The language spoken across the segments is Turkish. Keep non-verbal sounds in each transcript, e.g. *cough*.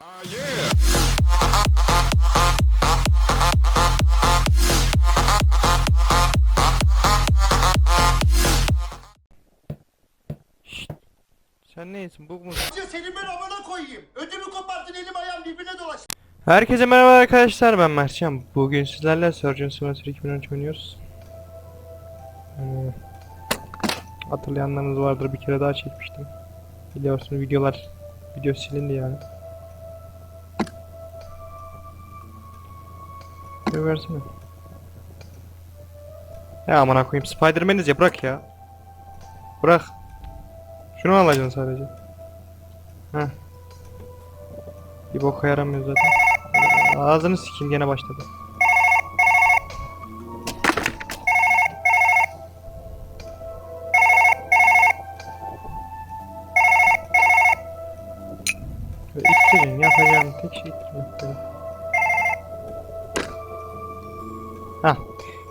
Sen neysin? Bu mu? Senin ben amına koyayım. Ödümü koparttın elim ayağım birbirine dolaştı. Herkese merhaba arkadaşlar ben Mertcan. Bugün sizlerle Surgeon Simulator 2013 oynuyoruz. Ee, hatırlayanlarınız vardır bir kere daha çekmiştim. Biliyorsunuz videolar video silindi yani. Bir versene. Ya amına koyayım Spiderman'iz ya bırak ya. Bırak. Şunu alacaksın sadece. Heh. Bir boka yaramıyor zaten. Ağzını sikeyim gene başladı. İttirin yapacağım tek şey ittirmek böyle. Hah.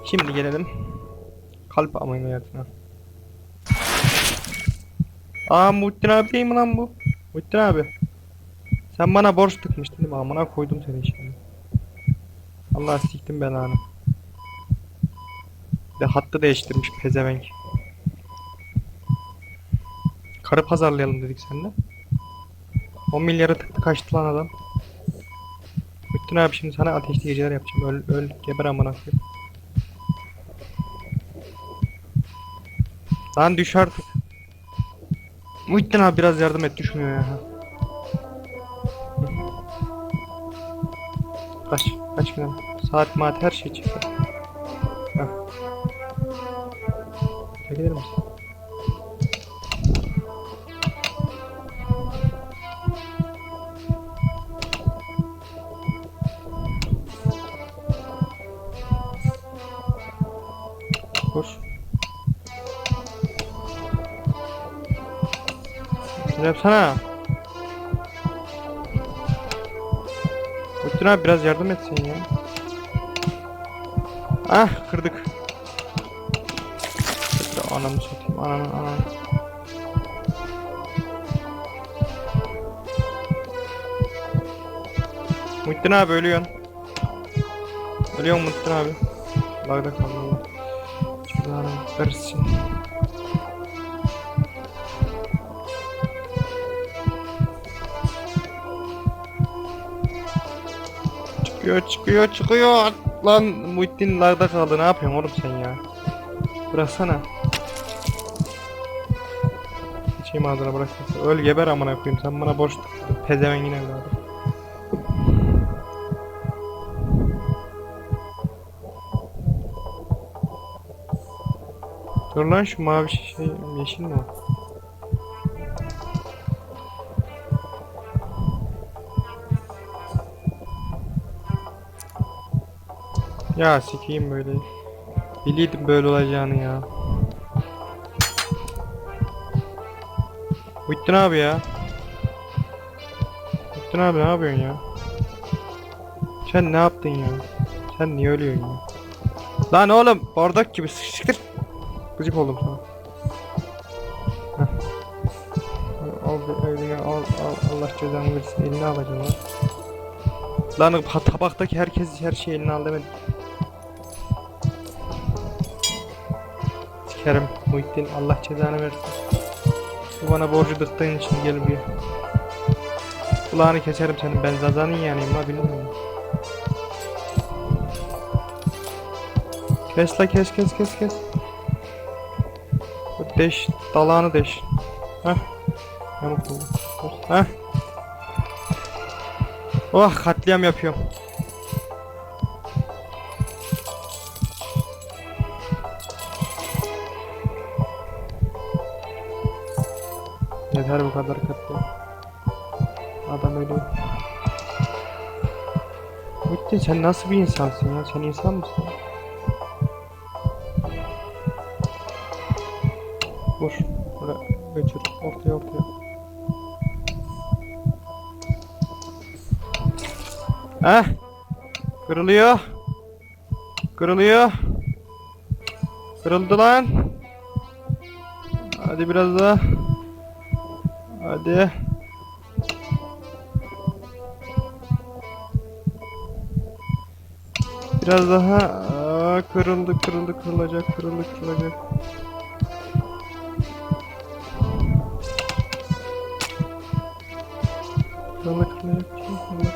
Şimdi gelelim. Kalp ameliyatına. Aa Muhittin abi değil mi lan bu? Muhittin abi. Sen bana borç tıkmıştın değil mi? Amına koydum seni şimdi. Allah siktim belanı. De hattı değiştirmiş pezevenk. Karı pazarlayalım dedik seninle. 10 milyara tıktı kaçtı lan adam. Muhittin abi şimdi sana ateşli geceler yapacağım. Öl, öl geber amına. Lan düş artık. Muhittin abi biraz yardım et düşmüyor ya. Kaç, kaç gün Saat maat her şey çıktı. Heh. Çekilir misin? Şunu yapsana. Muhittin abi biraz yardım etsin ya. Ah kırdık. Şöyle Anamı satayım ananı ananı. Muhittin abi ölüyorsun. Ölüyorsun Muhittin abi. Lagda kaldı Allah. Cezanı versin. Çıkıyor çıkıyor çıkıyor. Lan Muhittin larda kaldı ne yapıyorsun oğlum sen ya? Bıraksana. Geçeyim ağzına bırak. Öl geber amına koyayım sen bana borç tuttun. Pezevengin evladı. Dur lan şu mavi şey yeşil mi o? Ya sikeyim böyle. Biliyordum böyle olacağını ya. Muhittin abi ya. Muhittin abi ne yapıyorsun ya? Sen ne yaptın ya? Sen niye ölüyorsun ya? Lan oğlum bardak gibi sıkıştır. Gıcık oldum sana. Heh. Al eline al al Allah cezanı versin eline alacaksın lan. Lan tabaktaki herkes her şeyi eline al demedim. Sikerim Muhittin Allah cezanı versin. Bu bana borcu dıktığın için gel buraya. Kulağını keserim senin ben zazanın yanıyım la bilmiyorum. Kes la kes kes kes kes. Deş dalağını deş. Heh. Yamuk oldu. Heh. Oh katliam yapıyorum. Yeter bu kadar katliam. Adam ölüyor. Muhittin sen nasıl bir insansın ya? Sen insan mısın? Vur. Buraya götür. Ortaya ortaya. Heh. Kırılıyor. Kırılıyor. Kırıldı lan. Hadi biraz daha. Hadi. Biraz daha Aa, kırıldı kırıldı kırılacak kırıldı kırılacak. Kırıldı kırılacak kırıldı.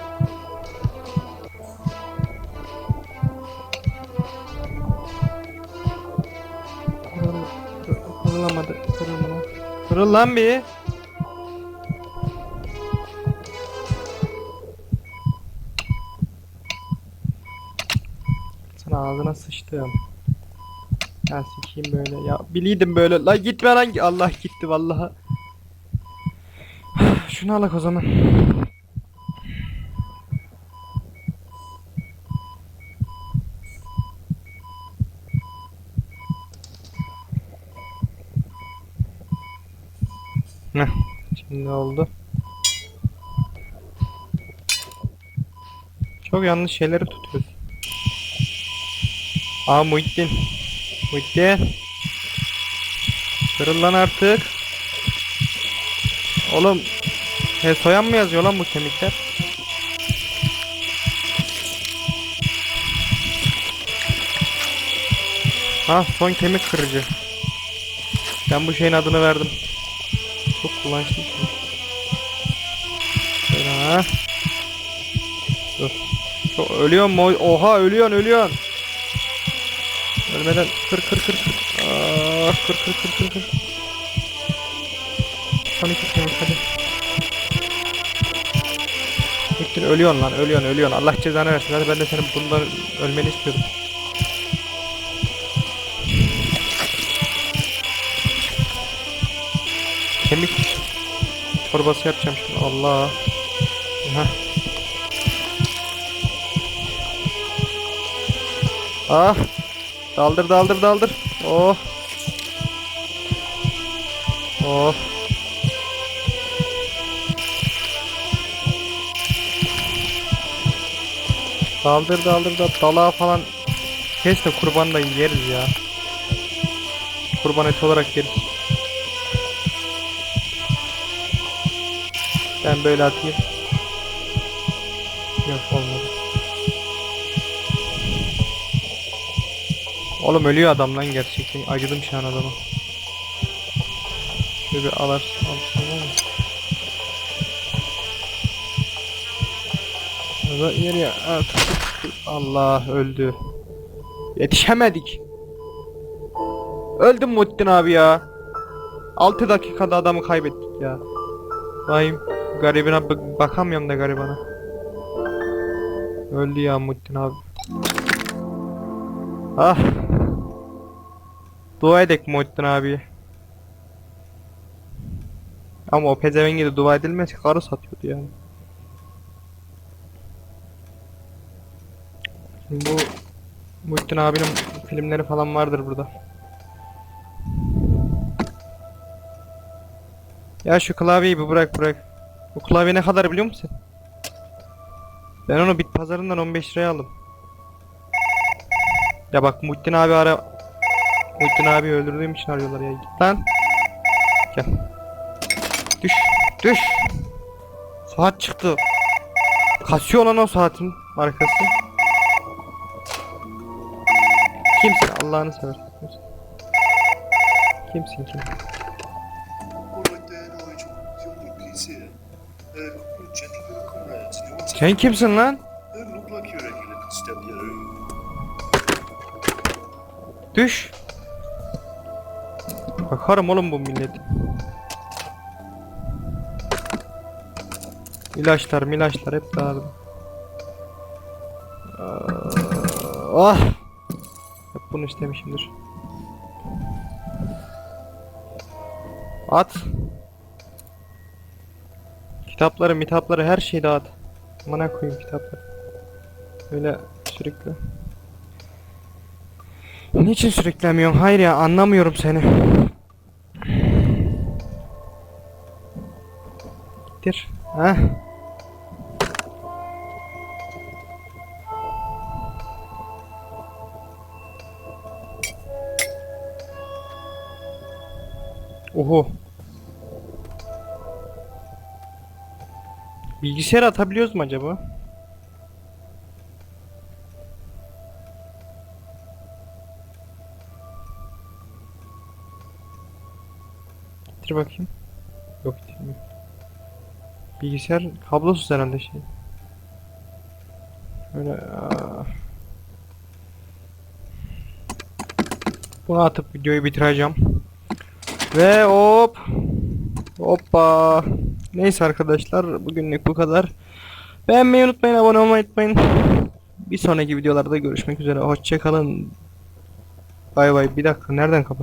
Kırılamadı kırılma. Kırıl lan bir. Ağzına sıçtım. Ya sikeyim böyle ya. Biliydim böyle. La gitme lan. Allah gitti vallahi. *sighs* Şunu alak o zaman. Heh, şimdi oldu. Çok yanlış şeyleri tutuyoruz. Aa Muhittin. Muhittin. Kırıl lan artık. Oğlum. He soyan mı yazıyor lan bu kemikler? Ha son kemik kırıcı. Ben bu şeyin adını verdim. Çok kullanışlı şey. Şöyle ha. Dur. Çok mu? Oha ölüyorsun ölüyorsun. Ölmeden kır kır kır kır. Ah, kır kır kır kır kır. Son iki kemik hadi. Bittin ölüyorsun lan ölüyorsun ölüyorsun. Allah cezanı versin. Hadi ben de senin bundan ölmeni istiyordum. Kemik çorbası yapacağım şimdi. Allah. Aha. Ah. Daldır daldır daldır. Oh. Oh. Daldır daldır da dalağı falan kes de da yeriz ya. Kurban eti olarak yeriz. Ben böyle atayım. Yok olmadı. Oğlum ölüyor adam lan gerçekten. Acıdım şu an adama. Şöyle bir alar, ha, tık tık tık. Allah öldü. Yetişemedik. Öldüm Muhittin abi ya. 6 dakikada adamı kaybettik ya. Vay garibine bak- bakamıyorum da garibana. Öldü ya Muhittin abi. Ah. Dua edek Muhittin abi. Ama o pezevenge de dua edilmez ki karı satıyordu yani. Bu Muhittin abinin filmleri falan vardır burada. Ya şu klavyeyi bir bırak bırak. Bu klavye ne kadar biliyor musun? Ben onu bit pazarından 15 liraya aldım. Ya bak Muhittin abi ara Muhittin abi öldürdüğüm için arıyorlar ya. Git lan. Gel. Düş. Düş. Saat çıktı. Kasıyor lan o saatin markası. Kimsin Allah'ını seversen. Kimsin? Kim? Sen kimsin lan? Düş. Bakarım oğlum bu millet. İlaçlar milaçlar hep dağıldı. Ah. Hep bunu istemişimdir. At. Kitapları, mitapları her şeyi dağıt. Bana koyayım kitapları. Öyle sürekli. Niçin sürüklemiyorsun? Hayır ya anlamıyorum seni. Siktir. Heh. Oho. Bilgisayar atabiliyoruz mu acaba? Getir bakayım. Yok getirmiyor. Bilgisayar kablosuz herhalde şey. Böyle aa. Bunu atıp videoyu bitireceğim. Ve hop. Hoppa. Neyse arkadaşlar bugünlük bu kadar. Beğenmeyi unutmayın, abone olmayı unutmayın. Bir sonraki videolarda görüşmek üzere. Hoşçakalın. Bay bay. Bir dakika nereden kapat?